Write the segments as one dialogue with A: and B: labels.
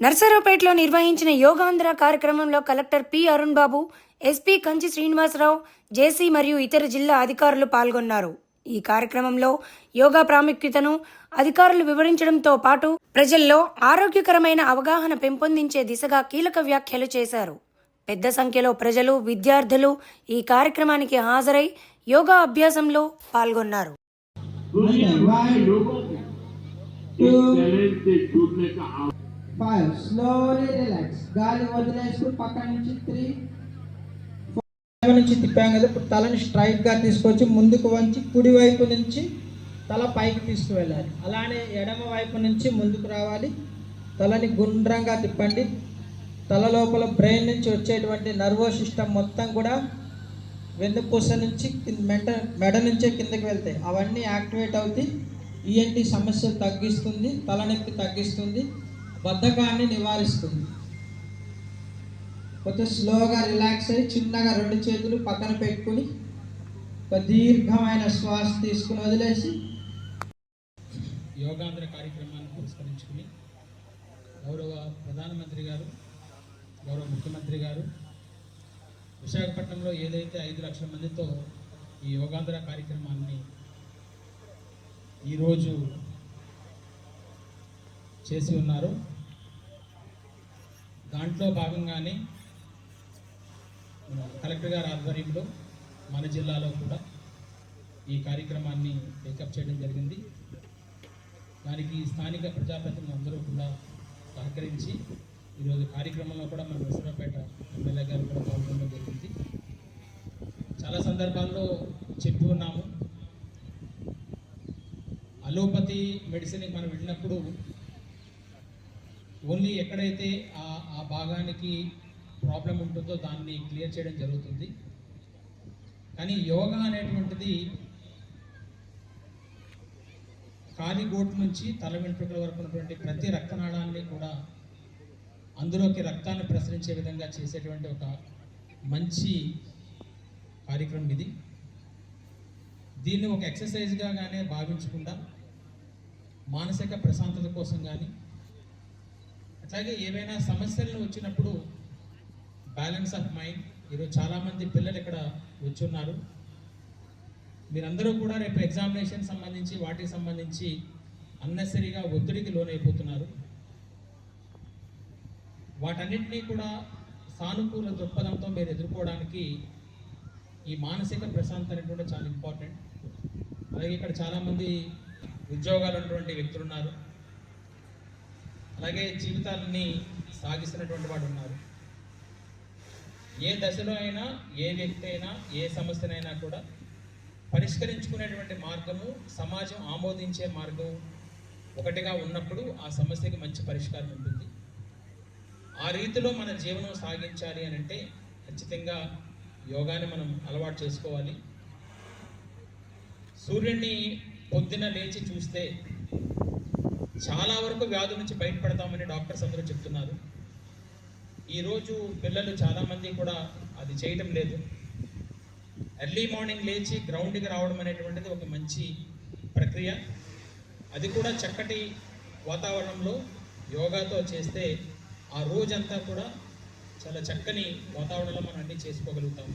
A: నర్సరావుపేటలో నిర్వహించిన యోగాంధ్ర కార్యక్రమంలో collector P Arun Babu SP Kanchi Srinivasarao JC మరియు ఇతర జిల్లా అధికారులు పాల్గొన్నారు. ఈ కార్యక్రమంలో యోగా ప్రాముఖ్యతను అధికారులు వివరించడంతో పాటు ప్రజల్లో ఆరోగ్యకరమైన అవగాహన పెంపొందించే దిశగా కీలక వ్యాఖ్యలు చేశారు. పెద్ద సంఖ్యలో ప్రజలు విద్యార్థులు ఈ కార్యక్రమానికి హాజరై యోగా అభ్యాసంలో పాల్గొన్నారు.
B: ఫైవ్ స్లోలీ రిలాక్స్ గాలి వదిలేసుకుని పక్కన నుంచి త్రీ ఫైవ్ నుంచి తిప్పాం కదా ఇప్పుడు తలని స్ట్రైట్గా తీసుకొచ్చి ముందుకు వంచి కుడి వైపు నుంచి తల పైకి తీసుకువెళ్ళాలి అలానే ఎడమ వైపు నుంచి ముందుకు రావాలి. తలని గుండ్రంగా తిప్పండి. తల లోపల బ్రెయిన్ నుంచి వచ్చేటువంటి నర్వస్ సిస్టమ్ మొత్తం కూడా వెన్నుపూస నుంచి మెడ మెడ నుంచే కిందకి వెళ్తాయి. అవన్నీ యాక్టివేట్ అవుతాయి ఈఎన్టీ సమస్యలు తగ్గిస్తుంది తలనొప్పి తగ్గిస్తుంది. బద్ధకాన్ని నివారిస్తుంది. కొంచెం స్లోగా రిలాక్స్ అయ్యి చిన్నగా రెండు చేతులు పక్కన పెట్టుకుని ఒక దీర్ఘమైన శ్వాస తీసుకుని వదిలేసి
C: యోగాంధ్ర కార్యక్రమాన్ని పురస్కరించుకుని గౌరవ ప్రధానమంత్రి గారు గౌరవ ముఖ్యమంత్రి గారు విశాఖపట్నంలో ఏదైతే ఐదు లక్షల మందితో ఈ యోగాంధ్ర కార్యక్రమాన్ని ఈరోజు చేసి ఉన్నారు దాంట్లో భాగంగానే కలెక్టర్ గారి ఆధ్వర్యంలో మన జిల్లాలో కూడా ఈ కార్యక్రమాన్ని టేకప్ చేయడం జరిగింది. దానికి స్థానిక ప్రజాప్రతినిధులు అందరూ కూడా సహకరించి ఈరోజు కార్యక్రమంలో కూడా మన నరసరావుపేట ఎమ్మెల్యే గారు కూడా పాల్గొనడం జరిగింది. చాలా సందర్భాల్లో చెప్పి ఉన్నాము. అలోపతి మెడిసిన్కి మనం వెళ్ళినప్పుడు ఓన్లీ ఎక్కడైతే ఆ ఆ భాగానికి ప్రాబ్లం ఉంటుందో దాన్ని క్లియర్ చేయడం జరుగుతుంది. కానీ యోగా అనేటువంటిది కాలిగోటు నుంచి తల వెంట్రుకల వరకు ఉన్నటువంటి ప్రతి రక్తనాళాన్ని కూడా అందులోకి రక్తాన్ని ప్రసరించే విధంగా చేసేటువంటి ఒక మంచి కార్యక్రమం ఇది. దీన్ని ఒక ఎక్సర్సైజ్గా కానీ భావించకుండా మానసిక ప్రశాంతత కోసం కానీ అట్లాగే ఏవైనా సమస్యలు వచ్చినప్పుడు బ్యాలెన్స్ ఆఫ్ మైండ్. ఈరోజు చాలామంది పిల్లలు ఇక్కడ వచ్చున్నారు. మీరందరూ కూడా రేపు ఎగ్జామినేషన్ సంబంధించి వాటికి సంబంధించి అన్నెసరీగా ఒత్తిడికి లోనైపోతున్నారు. వాటన్నింటినీ కూడా సానుకూల దృక్పథంతో మీరు ఎదుర్కోవడానికి ఈ మానసిక ప్రశాంతత అనేటువంటి చాలా ఇంపార్టెంట్ అలాగే ఇక్కడ చాలామంది ఉద్యోగాలు ఉన్నటువంటి వ్యక్తులు ఉన్నారు. అలాగే జీవితాలని సాగిస్తున్నటువంటి వాడు ఉన్నారు. ఏ దశలో అయినా ఏ వ్యక్తి అయినా ఏ సమస్యనైనా కూడా పరిష్కరించుకునేటువంటి మార్గము సమాజం ఆమోదించే మార్గం ఒకటిగా ఉన్నప్పుడు ఆ సమస్యకి మంచి పరిష్కారం ఉంటుంది. ఆ రీతిలో మన జీవనం సాగించాలి అని అంటే ఖచ్చితంగా యోగాని మనం అలవాటు చేసుకోవాలి. సూర్యుడిని పొద్దున లేచి చూస్తే చాలా వరకు వ్యాధుల నుంచి బయటపడతామని డాక్టర్స్ అందరూ చెప్తున్నారు. ఈరోజు పిల్లలు చాలామంది కూడా అది చేయటం లేదు. ఎర్లీ మార్నింగ్ లేచి గ్రౌండ్కి రావడం అనేటువంటిది ఒక మంచి ప్రక్రియ. అది కూడా చక్కటి వాతావరణంలో యోగాతో చేస్తే ఆ రోజంతా కూడా చాలా చక్కని వాతావరణంలో మనం అన్నీ చేసుకోగలుగుతాము.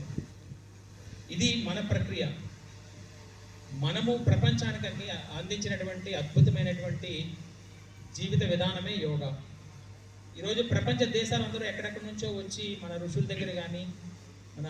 C: ఇది మన ప్రక్రియ. మనము ప్రపంచానికి అందించినటువంటి అద్భుతమైనటువంటి జీవిత విధానమే యోగా. ఈరోజు ప్రపంచ దేశాలందరూ ఎక్కడెక్కడి నుంచో వచ్చి మన ఋషుల దగ్గర కానీ మన